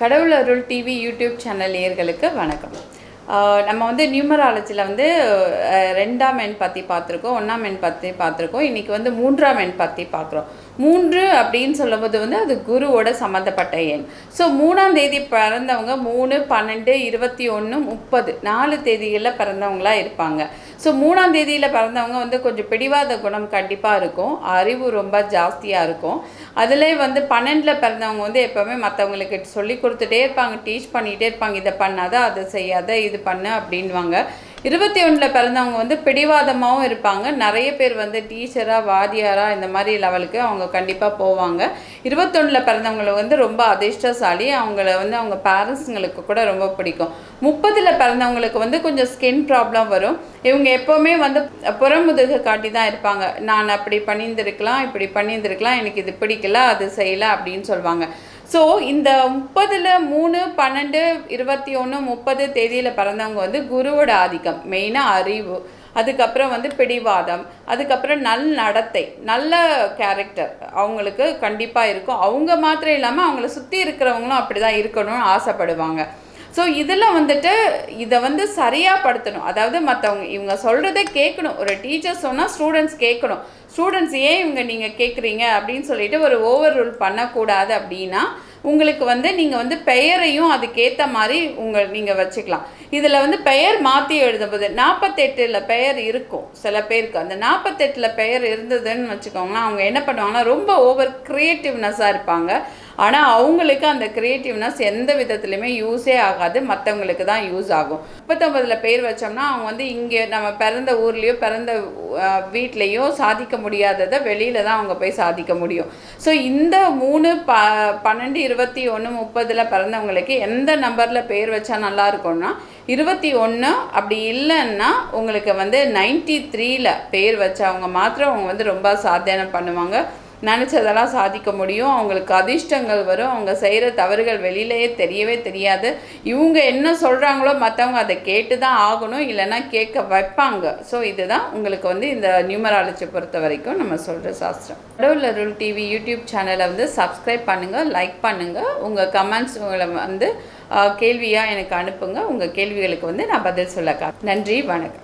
கடவுள் அருள் TV YouTube channel நேயர்களுக்கு வணக்கம். நம்ம வந்து நியூமராலஜியில் வந்து ரெண்டாம் எண் பற்றி பார்த்துருக்கோம் ஒன்றாம் எண் பற்றி பார்த்துருக்கோம் இன்றைக்கி வந்து மூன்றாம் எண் பற்றி பார்க்குறோம். மூன்று அப்படின்னு சொல்லும்போது வந்து அது குருவோட சம்மந்தப்பட்ட எண். ஸோ மூணாம் தேதி பிறந்தவங்க மூணு பன்னெண்டு இருபத்தி ஒன்று முப்பது நாலு தேதிகளில் பிறந்தவங்களா இருப்பாங்க. ஸோ மூணாம் தேதியில் பிறந்தவங்க வந்து கொஞ்சம் பிடிவாத குணம் கண்டிப்பாக இருக்கும். அறிவு ரொம்ப ஜாஸ்தியாக இருக்கும். அதில் வந்து பன்னெண்டில் பிறந்தவங்க வந்து எப்போவுமே மற்றவங்களுக்கு சொல்லி கொடுத்துட்டே இருப்பாங்க டீச் பண்ணிகிட்டே இருப்பாங்க இதை பண்ணாத அதை செய்யாத இது பண்ணு அப்படின்வாங்க. இருபத்தி ஒன்றில் பிறந்தவங்க வந்து பிடிவாதமாகவும் இருப்பாங்க. நிறைய பேர் வந்து டீச்சராக வாதியாராக இந்த மாதிரி லெவலுக்கு அவங்க கண்டிப்பாக போவாங்க. இருபத்தொன்னில் பிறந்தவங்களை வந்து ரொம்ப அதிர்ஷ்டசாலி. அவங்கள வந்து அவங்க பேரண்ட்ஸுங்களுக்கு கூட ரொம்ப பிடிக்கும். முப்பதில் பிறந்தவங்களுக்கு வந்து கொஞ்சம் ஸ்கின் ப்ராப்ளம் வரும். இவங்க எப்போவுமே வந்து புறமுதுகு காட்டி தான் இருப்பாங்க. நான் அப்படி பண்ணியிருந்திருக்கலாம் இப்படி பண்ணியிருந்திருக்கலாம் எனக்கு இது பிடிக்கல அது செய்யலை அப்படின்னு சொல்லுவாங்க. ஸோ இந்த முப்பதில் மூணு பன்னெண்டு இருபத்தி ஒன்று முப்பது தேதியில் பிறந்தவங்க வந்து குருவோட ஆதிக்கம் மெயினாக அறிவு. அதுக்கப்புறம் வந்து பிடிவாதம். அதுக்கப்புறம் நல் நடத்தை நல்ல கேரக்டர் அவங்களுக்கு கண்டிப்பாக இருக்கும். அவங்க மாத்திரம் இல்லாமல் அவங்கள சுற்றி இருக்கிறவங்களும் அப்படி தான் இருக்கணும்னு ஆசைப்படுவாங்க. ஸோ இதில் வந்துட்டு இதை வந்து சரியாக படுத்தணும். அதாவது மற்றவங்க இவங்க சொல்கிறத கேட்கணும். ஒரு டீச்சர் சொன்னால் ஸ்டூடெண்ட்ஸ் கேட்கணும். ஸ்டூடெண்ட்ஸ் ஏன் இவங்க நீங்கள் கேட்குறீங்க அப்படின்னு சொல்லிட்டு ஒரு ஓவர் ரூல் பண்ணக்கூடாது அப்படின்னா உங்களுக்கு வந்து நீங்கள் வந்து பெயரையும் அதுக்கேற்ற மாதிரி உங்கள் நீங்கள் வச்சுக்கலாம். இதில் வந்து பெயர் மாற்றி எழுதும்போது நாற்பத்தெட்டில் பெயர் இருக்கும். சில பேருக்கு. அந்த நாற்பத்தெட்டில் பெயர் இருந்ததுன்னு வச்சுக்கோங்களேன் அவங்க என்ன பண்ணுவாங்கன்னா ரொம்ப ஓவர் க்ரியேட்டிவ்னஸாக இருப்பாங்க. ஆனால் அவங்களுக்கு அந்த க்ரியேட்டிவ்னஸ் எந்த விதத்துலையுமே யூஸே ஆகாது. மற்றவங்களுக்கு தான் யூஸ் ஆகும். முப்பத்தொம்பதில் பேர் வச்சோம்னா அவங்க வந்து இங்கே நம்ம பிறந்த ஊர்லேயோ பிறந்த வீட்லேயோ சாதிக்க முடியாததை வெளியில் தான் அவங்க போய் சாதிக்க முடியும். ஸோ இந்த மூணு ப பன்னெண்டு இருபத்தி ஒன்று முப்பதில் பிறந்தவங்களுக்கு எந்த நம்பரில் பேர் வச்சா நல்லா இருக்கும்னா இருபத்தி ஒன்று அப்படி இல்லைன்னா உங்களுக்கு வந்து நைன்டி த்ரீல பேர் வச்சவங்க மாத்திரம் அவங்க வந்து ரொம்ப சாத்தியானம் பண்ணுவாங்க. நினச்சதெல்லாம் சாதிக்க முடியும். அவங்களுக்கு அதிர்ஷ்டங்கள் வரும். அவங்க செய்கிற தவறுகள் வெளியிலேயே தெரியவே தெரியாது. இவங்க என்ன சொல்கிறாங்களோ மற்றவங்க அதை கேட்டு தான் ஆகணும். இல்லைன்னா கேட்க வைப்பாங்க. ஸோ இதுதான் உங்களுக்கு வந்து இந்த நியூமராலஜி பொறுத்த வரைக்கும் நம்ம சொல்கிற சாஸ்திரம். கடவுள் அருள் டிவி யூடியூப் சேனலை வந்து சப்ஸ்கிரைப் பண்ணுங்கள் லைக் பண்ணுங்கள் உங்கள் கமெண்ட்ஸ் உங்களை வந்து கேள்வியாக எனக்கு அனுப்புங்க. உங்கள் கேள்விகளுக்கு வந்து நான் பதில் சொல்ல கா- நன்றி வணக்கம்.